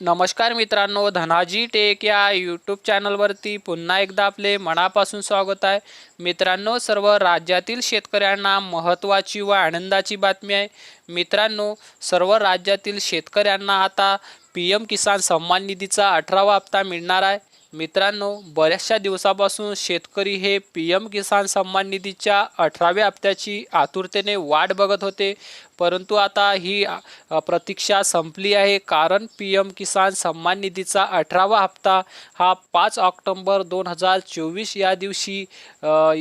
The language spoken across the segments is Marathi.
नमस्कार मित्रांनो धनाजी टेक या यूट्यूब चॅनलवरती पुन्हा एकदा आपले मनापासून स्वागत आहे. मित्रांनो सर्व राज्यातील शेतकऱ्यांना महत्त्वाची व आनंदाची बातमी आहे. मित्रांनो सर्व राज्यातील शेतकऱ्यांना आता पी एम किसान सन्मान निधीचा अठरावा हप्ता मिळणार आहे. मित्रांनो बऱ्याचशा दिवसापासून शेतकरी हे पी एम किसान सन्मान निधीच्या अठराव्या हप्त्याची आतुरतेने वाट बघत होते. परंतु आता ही प्रतीक्षा संपली आहे. कारण पी एम किसान सन्मान निधीचा अठरावा हप्ता हा पाच ऑक्टोंबर दोन हजार चोवीस या दिवशी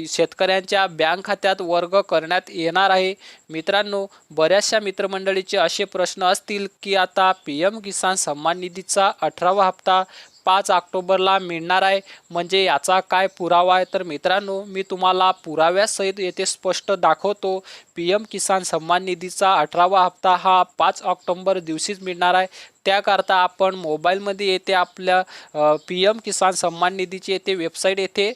शेतकऱ्यांच्या बँक खात्यात वर्ग करण्यात येणार आहे. मित्रांनो बऱ्याचशा मित्रमंडळीचे असे प्रश्न असतील की आता पी एम किसान सन्मान निधीचा अठरावा हप्ता पाच ऑक्टोबरला मिळणार आहे. म्हणजे याचा काय पुरावा आहे? तर मित्रांनो मी तुम्हाला पुराव्यासहित येथे स्पष्ट दाखवतो. पी एम किसान सन्मान निधीचा अठरावा हप्ता हा पाच ऑक्टोंबर दिवशीच मिळणार आहे. त्याकरता आपण मोबाईलमध्ये येथे आपल्या पी एम किसान सन्मान निधीची येथे वेबसाईट येथे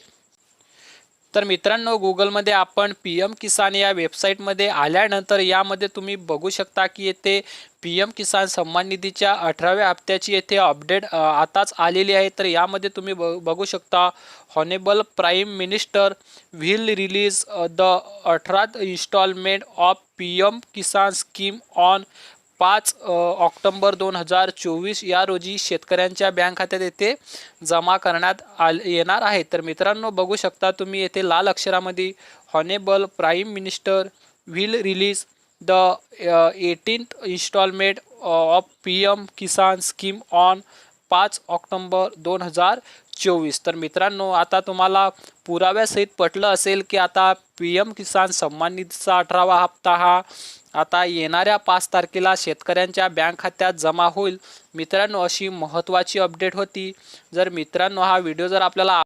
तर मित्रांनो गुगलमध्ये आपण पी एम किसान या वेबसाईटमध्ये आल्यानंतर यामध्ये तुम्ही बघू शकता की येथे पी एम किसान सन्मान निधीच्या अठराव्या हप्त्याची येथे अपडेट आताच आलेली आहे. तर यामध्ये तुम्ही ब बघू शकता honourable prime minister will release the eighteenth instalment of P M Kisan scheme on पाच ऑक्टोंबर दोन हजार चोवीस या रोजी शेतकऱ्यांच्या बँक खात्यात येथे जमा करण्यात आल येणार आहे. तर मित्रांनो बघू शकता तुम्ही येथे लाल अक्षरामध्ये honourable prime minister will release the eighteenth instalment of P M Kisan scheme on पाच ऑक्टोंबर दोन हजार चोवीस. तर मित्रांनो आता तुम्हाला पुराव्यासहित पटलं असेल की आता पी एम किसान सन्मान निधीचा अठरावा हप्ता हा आता येणाऱ्या पाच तारखेला शेतकऱ्यांच्या बँक खात्यात जमा होईल. मित्रांनो अशी महत्त्वाची अपडेट होती. जर मित्रांनो हा व्हिडिओ जर आपल्याला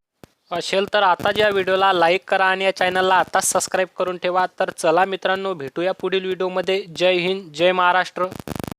असेल तर आताच या व्हिडिओला लाईक करा आणि या चॅनलला आताच सबस्क्राईब करून ठेवा. तर चला मित्रांनो भेटूया पुढील व्हिडिओमध्ये. जय हिंद जय महाराष्ट्र.